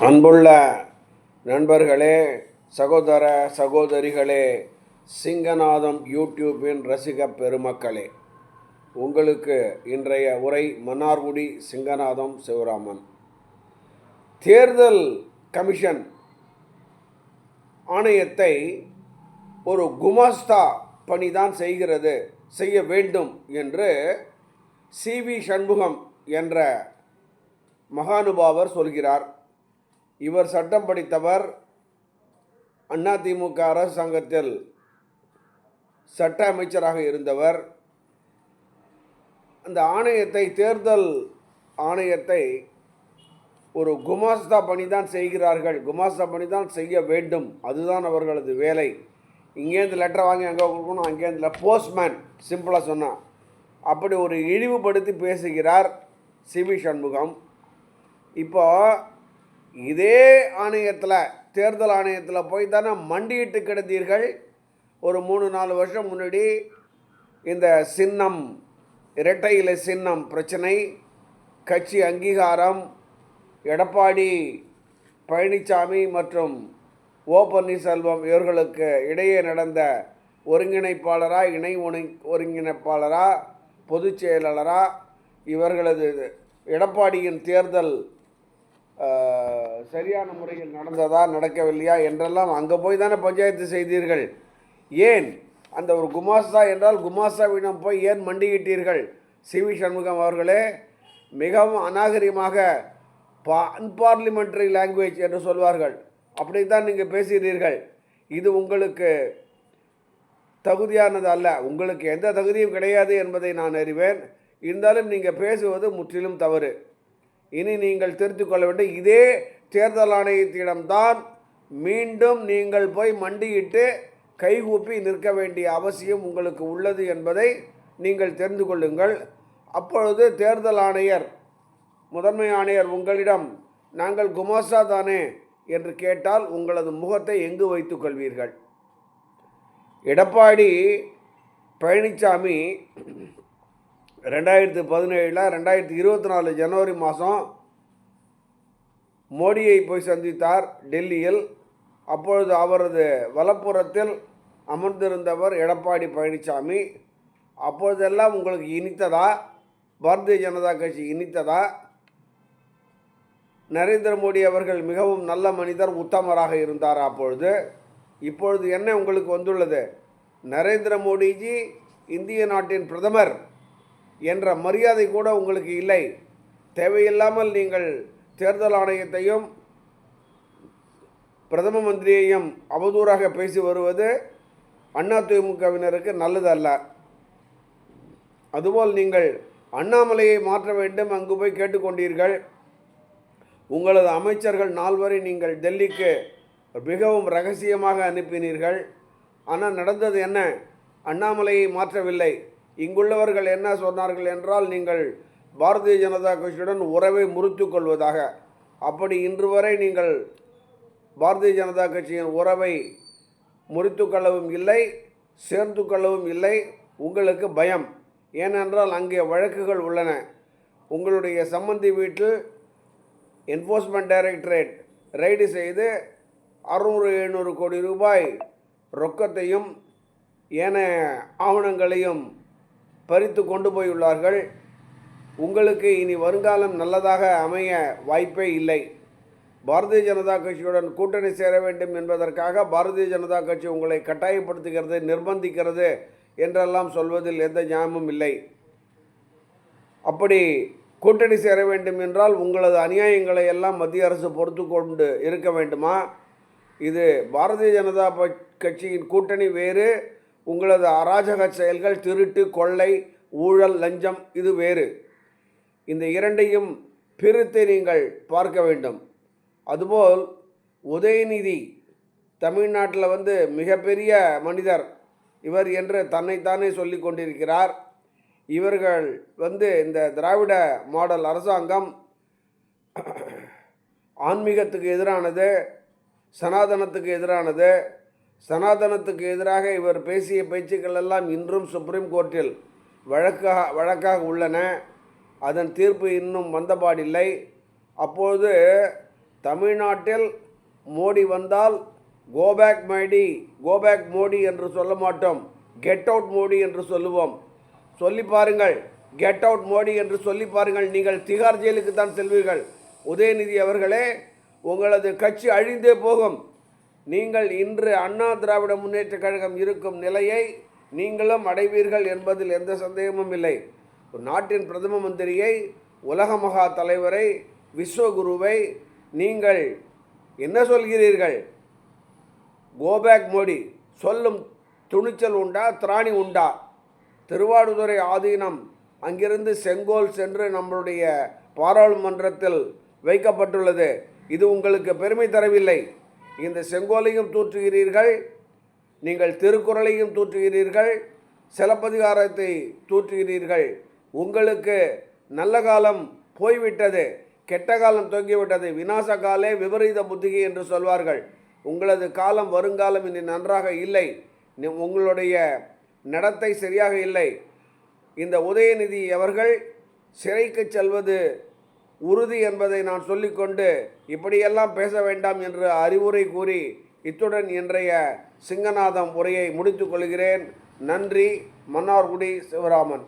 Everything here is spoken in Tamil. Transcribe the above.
அன்புள்ள நண்பர்களே சகோதர சகோதரிகளே சிங்கநாதம் யூடியூப்பின் ரசிக பெருமக்களே உங்களுக்கு இன்றைய உரை மன்னார்குடி சிங்கநாதம் சிவராமன். தேர்தல் கமிஷன் ஆணையத்தை ஒரு குமாஸ்தா பணிதான் செய்கிறது செய்ய வேண்டும் என்று சி வி சண்முகம் என்ற மகானுபாவர் சொல்கிறார். இவர் சட்டம் படித்தவர் அதிமுக அரசாங்கத்தில் சட்ட அமைச்சராக இருந்தவர். அந்த ஆணையத்தை தேர்தல் ஆணையத்தை ஒரு குமாஸ்தா பணி தான் செய்கிறார்கள். குமாஸ்தா பணி தான் செய்ய வேண்டும். அதுதான் அவர்களது வேலை. இங்கேருந்து லெட்டர் வாங்கி அங்கே கொடுக்கணும் அங்கேருந்து போஸ்ட்மேன் சிம்பிளாக சொன்னான் அப்படி ஒரு இழிவுபடுத்தி பேசுகிறார் சிவி சண்முகம். இப்போ இதே ஆணையத்தில் தேர்தல் ஆணையத்தில் போய் தானே மண்டியிட்டு கிடந்தீர்கள். ஒரு மூணு நாலு வருஷம் முன்னாடி இந்த சின்னம் இரட்டை இலை சின்னம் பிரச்சனை கட்சி அங்கீகாரம் எடப்பாடி பழனிசாமி மற்றும் ஓ பன்னீர்செல்வம் இவர்களுக்கு இடையே நடந்த ஒருங்கிணைப்பாளரா இணை ஒருங் ஒருங்கிணைப்பாளரா பொதுச் செயலாளரா இவர்களது எடப்பாடியின் தேர்தல் சரியான முறையில் நடந்ததா நடக்கவில்லையா என்றெல்லாம் அங்கே போய் தானே பஞ்சாயத்து செய்தீர்கள். ஏன்? அந்த ஒரு குமாஸ்தா என்றால் குமாஸ்தாவிடம் போய் ஏன் மண்டியிட்டீர்கள்? சி. வி. சண்முகம் அவர்களே மிகவும் அநாகரிகமாக பா அன்பார்லிமெண்ட்ரி லாங்குவேஜ் என்று சொல்வார்கள். அப்படி தான் நீங்கள் பேசுகிறீர்கள் இது உங்களுக்கு தகுதியானது அல்ல. உங்களுக்கு எந்த தகுதியும் கிடையாது என்பதை நான் அறிவேன். இருந்தாலும் நீங்கள் பேசுவது முற்றிலும் தவறு. இனி நீங்கள் தெரிந்து கொள்ள வேண்டும் இதே தேர்தல் ஆணையத்திடம்தான் மீண்டும் நீங்கள் போய் மண்டியிட்டு கைகூப்பி நிற்க வேண்டிய அவசியம் உங்களுக்கு உள்ளது என்பதை நீங்கள் தெரிந்து கொள்ளுங்கள். அப்பொழுது தேர்தல் ஆணையர் முதன்மை ஆணையர் உங்களிடம் நாங்கள் குமாசா தானே? என்று கேட்டால் உங்களது முகத்தை எங்கு வைத்துக் கொள்வீர்கள்? எடப்பாடி பழனிசாமி ரெண்டாயிரத்து பதினேழில் ரெண்டாயிரத்தி இருபத்தி நாலு ஜனவரி மாதம் மோடியை போய் சந்தித்தார் டெல்லியில். அப்பொழுது அவரது வலப்புறத்தில் அமர்ந்திருந்தவர் எடப்பாடி பழனிசாமி. அப்பொழுதெல்லாம் உங்களுக்கு இனித்ததா? பாரதிய ஜனதா கட்சி இனித்ததா? நரேந்திர மோடி அவர்கள் மிகவும் நல்ல மனிதர் உத்தமராக இருந்தார் அப்பொழுது. இப்பொழுது என்ன உங்களுக்கு வந்துள்ளது? நரேந்திர மோடிஜி இந்திய நாட்டின் பிரதமர். என்ற மரியாதை கூட உங்களுக்கு இல்லை. தேவையில்லாமல் நீங்கள் தேர்தல் ஆணையத்தையும் பிரதம மந்திரியையும் அவதூறாக பேசி வருவது அதிமுகவினருக்கு நல்லதல்ல. அதுபோல் நீங்கள் அண்ணாமலையை மாற்ற வேண்டும் அங்கு போய் கேட்டுக்கொண்டீர்கள் உங்களது அமைச்சர்கள் நால்வரை நீங்கள் டெல்லிக்கு மிகவும் ரகசியமாக அனுப்பினீர்கள். ஆனால் நடந்தது என்ன? அண்ணாமலையை மாற்றவில்லை. இங்குள்ளவர்கள் என்ன சொன்னார்கள் என்றால் நீங்கள் பாரதிய ஜனதா கட்சியுடன் உறவை முறித்து கொள்வதாக. அப்படி இன்று வரை நீங்கள் பாரதிய ஜனதா கட்சியின் உறவை முறித்து கொள்ளவும் இல்லை சேர்த்து கொள்ளவும் இல்லை. உங்களுக்கு பயம். ஏனென்றால் அங்கே வழக்குகள் உள்ளன. உங்களுடைய சம்மந்தி வீட்டில் என்ஃபோர்ஸ்மெண்ட் டைரக்டரேட் ரைடு செய்து அறுநூறு எழுநூறு கோடி ரூபாய் ரொக்கத்தையும் ஏனைய ஆவணங்களையும் பறித்து கொண்டு போயுள்ளார்கள். உங்களுக்கு இனி வருங்காலம் நல்லதாக அமைய வாய்ப்பே இல்லை. பாரதிய ஜனதா கட்சியுடன் கூட்டணி சேர வேண்டும் என்பதற்காக பாரதிய ஜனதா கட்சி உங்களை கட்டாயப்படுத்துகிறது நிர்பந்திக்கிறது என்றெல்லாம் சொல்வதில் எந்த நியாயமும் இல்லை. அப்படி கூட்டணி சேர வேண்டும் என்றால் உங்களது அநியாயங்களை எல்லாம் மத்திய அரசு பொறுத்து கொண்டு இருக்க வேண்டுமா? இது பாரதிய ஜனதா கட்சியின் கூட்டணி வேறு உங்களது அராஜக செயல்கள் திருட்டு கொள்ளை ஊழல் லஞ்சம் இது வேறு. இந்த இரண்டையும் பிரித்து நீங்கள் பார்க்க வேண்டும். அதுபோல் உதயநிதி தமிழ்நாட்டில் வந்து மிகப்பெரிய மனிதர். இவர் என்று தன்னைத்தானே சொல்லி கொண்டிருக்கிறார். இவர்கள் வந்து இந்த திராவிட மாடல் அரசாங்கம் ஆன்மீகத்துக்கு எதிரானது சனாதனத்துக்கு எதிரானது சனாதனத்துக்கு எதிராக இவர் பேசிய பேச்சுக்கள் எல்லாம் இன்றும் சுப்ரீம் கோர்ட்டில் வழக்காக வழக்காக உள்ளன. அதன் தீர்ப்பு இன்னும் வந்தபாடில்லை. அப்பொழுது தமிழ்நாட்டில் மோடி வந்தால் கோபேக் மைடி கோபேக் மோடி என்று சொல்ல மாட்டோம். கெட் அவுட் மோடி என்று சொல்லுவோம். சொல்லி பாருங்கள். கெட் அவுட் மோடி என்று சொல்லி பாருங்கள். நீங்கள் திகார் ஜெயிலுக்கு தான் செல்வீர்கள். உதயநிதி அவர்களே உங்களது கட்சி அழிந்தே போகும். நீங்கள் இன்று அண்ணா திராவிட முன்னேற்றக் கழகம் இருக்கும் நிலையை நீங்களும் அடைவீர்கள் என்பதில் எந்த சந்தேகமும் இல்லை. ஒரு நாட்டின் பிரதம மந்திரியை உலக மகா தலைவரை விஸ்வகுருவை நீங்கள் என்ன சொல்கிறீர்கள்? கோபேக் மோடி சொல்லும் துணிச்சல் உண்டா திராணி உண்டா? திருவாடுதுறை ஆதீனம் அங்கிருந்து செங்கோல் சென்று நம்மளுடைய பாராளுமன்றத்தில் வைக்கப்பட்டுள்ளது. இது உங்களுக்கு பெருமை தரவில்லை. இந்த செங்கோலையும் தூற்றுகிறீர்கள் நீங்கள் திருக்குறளையும் தூற்றுகிறீர்கள் சிலப்பதிகாரத்தை தூற்றுகிறீர்கள். உங்களுக்கு நல்ல காலம் போய்விட்டது கெட்ட காலம் தொங்கிவிட்டது விநாச காலே விபரீத புத்திகை என்று சொல்வார்கள். உங்களது காலம் வருங்காலம் இனி நன்றாக இல்லை உங்களுடைய நடத்தை சரியாக இல்லை. இந்த உதயநிதி அவர்கள் சிறைக்கு செல்வது உறுதி என்பதை நான் சொல்லிக்கொண்டு இப்படியெல்லாம் பேச வேண்டாம் என்று அறிவுரை கூறி இத்துடன் இன்றைய சிங்கநாதம் உரையை முடித்துக் கொள்கிறேன். நன்றி. மன்னார்குடி சிவராமன்.